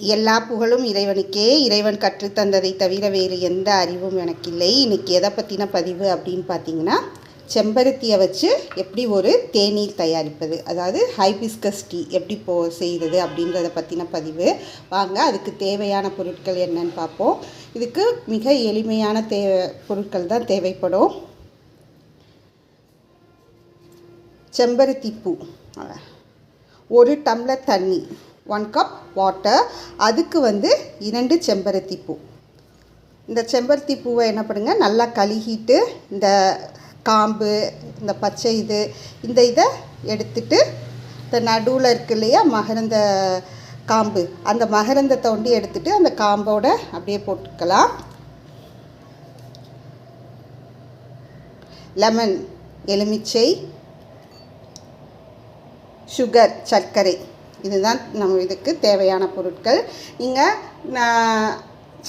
எல்லா புகழும் இறைவனுக்கே. இறைவன் கற்றுத்தந்ததை தவிர வேறு எந்த அறிவும் எனக்கு இல்லை இன்றைக்கி எதை பற்றின பதிவு அப்படின்னு பார்த்தீங்கன்னா செம்பருத்தியை வச்சு எப்படி ஒரு தேநீர் தயாரிப்பது அதாவது ஹைபிஸ்கஸ் டீ எப்படி போ செய்கிறது அப்படின்றத பற்றின பதிவு. வாங்க அதுக்கு தேவையான பொருட்கள் என்னன்னு பார்ப்போம் இதுக்கு மிக எளிமையான தே பொருட்கள் தான் தேவைப்படும். செம்பருத்தி பூ. ஒரு டம்ளர் தண்ணி. ஒன் கப் வாட்டர் அதுக்கு வந்து இரண்டு செம்பருத்தி பூ இந்த செம்பருத்தி பூவை என்ன பண்ணுங்கள் நல்லா கழுகிட்டு இந்த காம்பு இந்த பச்சை இது இந்த இதை எடுத்துட்டு இந்த நடுவில் இருக்கு இல்லையா மகரந்த காம்பு. அந்த மகரந்தத்தை ஒண்டி எடுத்துட்டு அந்த காம்போட அப்படியே போட்டுக்கலாம். லெமன் எலுமிச்சை சுகர் சர்க்கரை. இதுதான் நம்ம இதுக்கு தேவையான பொருட்கள். நீங்கள்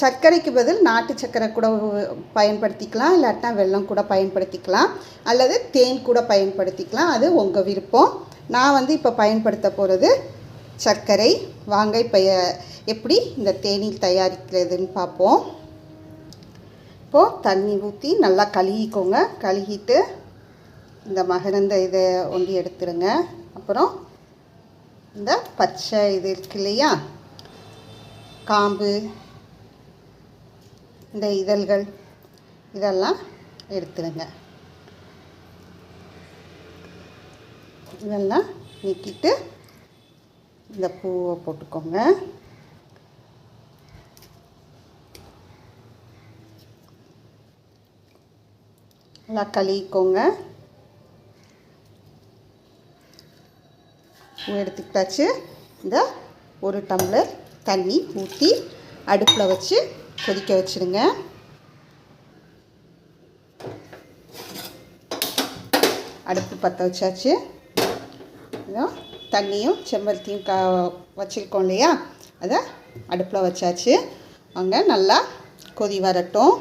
சர்க்கரைக்கு பதில் நாட்டு சர்க்கரை கூட பயன்படுத்திக்கலாம் இல்லாட்டினா வெள்ளம் கூட பயன்படுத்திக்கலாம் அல்லது தேன் கூட பயன்படுத்திக்கலாம். அது உங்கள் விருப்பம். நான் வந்து இப்போ பயன்படுத்த போகிறது சர்க்கரை. வாங்க இப்போ எப்படி இந்த தேநீர் தயாரிக்கிறதுன்னு பார்ப்போம். இப்போது தண்ணி ஊற்றி நல்லா கழுகிக்கோங்க. கழுகிட்டு இந்த மகரந்த இதை ஒண்டி எடுத்துருங்க. அப்புறம் இந்த பச்சை இது இருக்கு இல்லையா? காம்பு இந்த இதழ்கள் இதெல்லாம் எடுத்துருங்க இதெல்லாம் நீக்கிட்டு இந்த பூவை போட்டுக்கோங்க. நல்லா கழுவிக்கோங்க. எடுத்துக்கிட்டாச்சு. இந்த ஒரு டம்ளர் தண்ணி ஊற்றி அடுப்பில் வச்சு கொதிக்க வச்சுருங்க அடுப்பு பற்ற வச்சாச்சு. தண்ணியும் செம்பருத்தியும் கா வச்சுருக்கோம் இல்லையா? அதை அடுப்பில் வச்சாச்சு. அங்கே நல்லா கொதி வரட்டும்.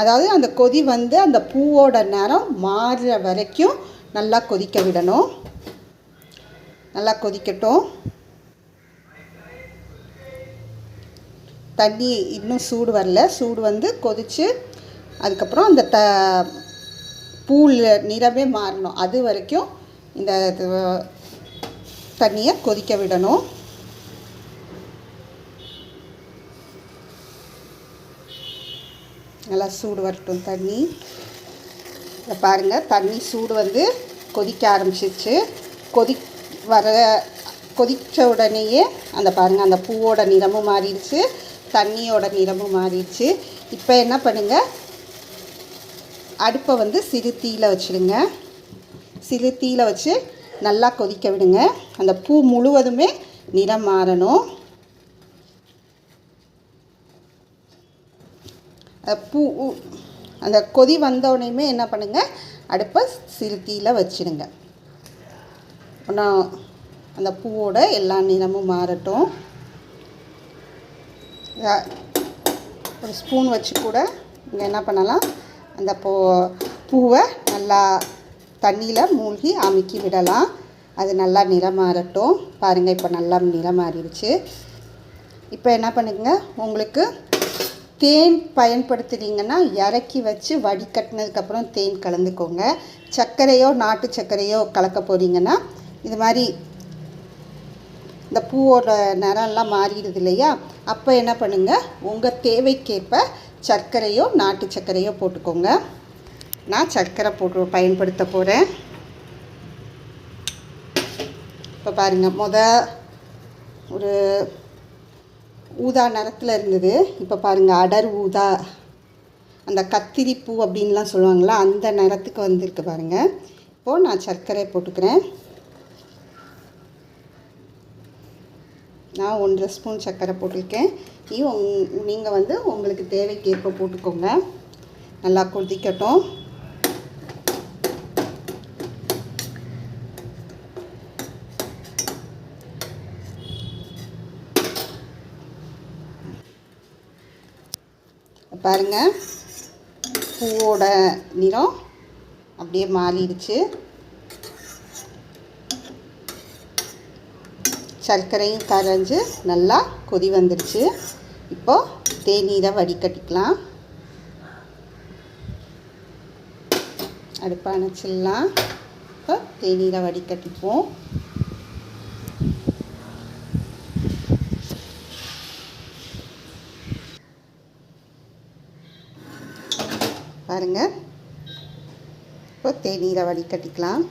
அதாவது அந்த கொதி வந்து அந்த பூவோட நிறம் மாறுற வரைக்கும் நல்லா கொதிக்க விடணும். நல்லா கொதிக்கட்டும். தண்ணி இன்னும் சூடு வரல. சூடு வந்து கொதித்து அதுக்கப்புறம் அந்த த பூல் நிறமே மாறணும். அது வரைக்கும் இந்த தண்ணியை கொதிக்க விடணும். நல்லா சூடு வரட்டும் தண்ணி. இதை பாருங்கள் தண்ணி சூடு வந்து கொதிக்க ஆரம்பிச்சிருச்சு. கொதி வர கொதித்த உடனேயே அந்த பாருங்கள் அந்த பூவோட நிறமும் மாறிடுச்சு தண்ணியோட நிறமும் மாறிடுச்சு. இப்போ என்ன பண்ணுங்கள் அடுப்பை வந்து சிறு தீயில வச்சுடுங்க. சிறு வச்சு நல்லா கொதிக்க விடுங்க. அந்த பூ முழுவதுமே நிறம் மாறணும். பூ அந்த கொதி வந்தோடனேயுமே என்ன பண்ணுங்கள் அடுப்பை சிறு தீயில வச்சிடுங்க. இன்னும் அந்த பூவோட எல்லா நிறமும் மாறட்டும். ஒரு ஸ்பூன் வச்சு கூட இங்கே என்ன பண்ணலாம்? அந்த பூ பூவை நல்லா தண்ணியில் மூழ்கி அமுக்கி விடலாம். அது நல்லா நிறம் மாறட்டும். பாருங்கள் இப்போ நல்லா நிறம் மாறிடுச்சு. இப்போ என்ன பண்ணுங்க? உங்களுக்கு தேன் பயன்படுத்துனீங்கன்னா இறக்கி வச்சு வடிகட்டினதுக்கப்புறம் தேன் கலந்துக்கோங்க. சர்க்கரையோ நாட்டு சர்க்கரையோ கலக்க போகிறீங்கன்னா இது மாதிரி இந்த பூவோட நிறம்லாம் மாறிடுது இல்லையா? அப்போ என்ன பண்ணுங்கள் உங்கள் தேவைக்கேற்ப சர்க்கரையோ நாட்டு சர்க்கரையோ போட்டுக்கோங்க. நான் சர்க்கரை போட்டு பயன்படுத்த போகிறேன் இப்போ பாருங்கள் முத ஒரு ஊதா நிறத்தில் இருந்தது. இப்போ பாருங்கள் அடர் ஊதா. அந்த கத்திரிப்பூ அப்படின்லாம் சொல்லுவாங்களா அந்த நிறத்துக்கு வந்திருக்கு பாருங்கள் இப்போது நான் சர்க்கரை போட்டுக்கிறேன். நான் ஒன்றரை ஸ்பூன் சர்க்கரை போட்டிருக்கேன். நீ உங் நீங்கள் வந்து உங்களுக்கு தேவைக்கேற்ப போட்டுக்கோங்க. நல்லா கொதிக்கட்டும். பாருங்க. பூவோட நிறம் அப்படியே மாறிடுச்சு. சர்க்கரையும் கரைஞ்சு நல்லா கொதி வந்துடுச்சு இப்போது தேநீரை வடிகட்டிக்கலாம். அடுப்பை அணைச்சிடலாம். இப்போ தேநீரை வடிகட்டிப்போம் பாருங்கள் இப்போ தேநீரை வடிகட்டிக்கலாம்.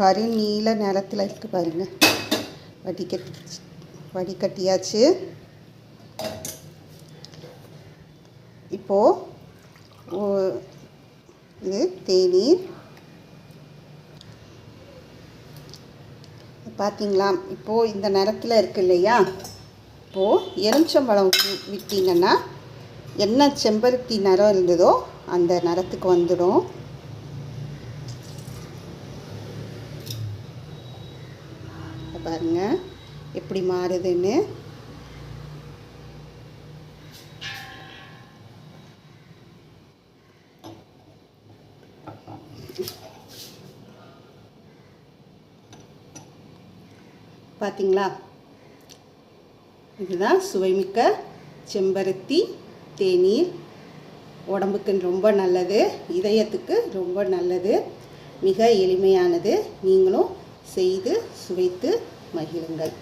கரு நீல நிறத்தில் இருக்குது பாருங்கள் வடிகட்டி வடிகட்டியாச்சு. இப்போது ஓ- இது தேநீர். பார்த்தீங்களா இப்போது இந்த நிறத்தில் இருக்குது இல்லையா? இப்போது எலுமிச்சம்பழம் விட்டிங்கன்னா என்ன செம்பருத்தி நிறம் இருந்ததோ அந்த நிறத்துக்கு வந்துடும். இப்ப பாருங்க. எப்படி மாறுதுன்னு. பார்த்தீங்களா இதுதான் சுவைமிக்க செம்பருத்தி தேநீர். உடம்புக்கு ரொம்ப நல்லது. இதயத்துக்கு ரொம்ப நல்லது. மிக எளிமையானது. நீங்களும் செய்து சுவைத்து மகிழுங்கள்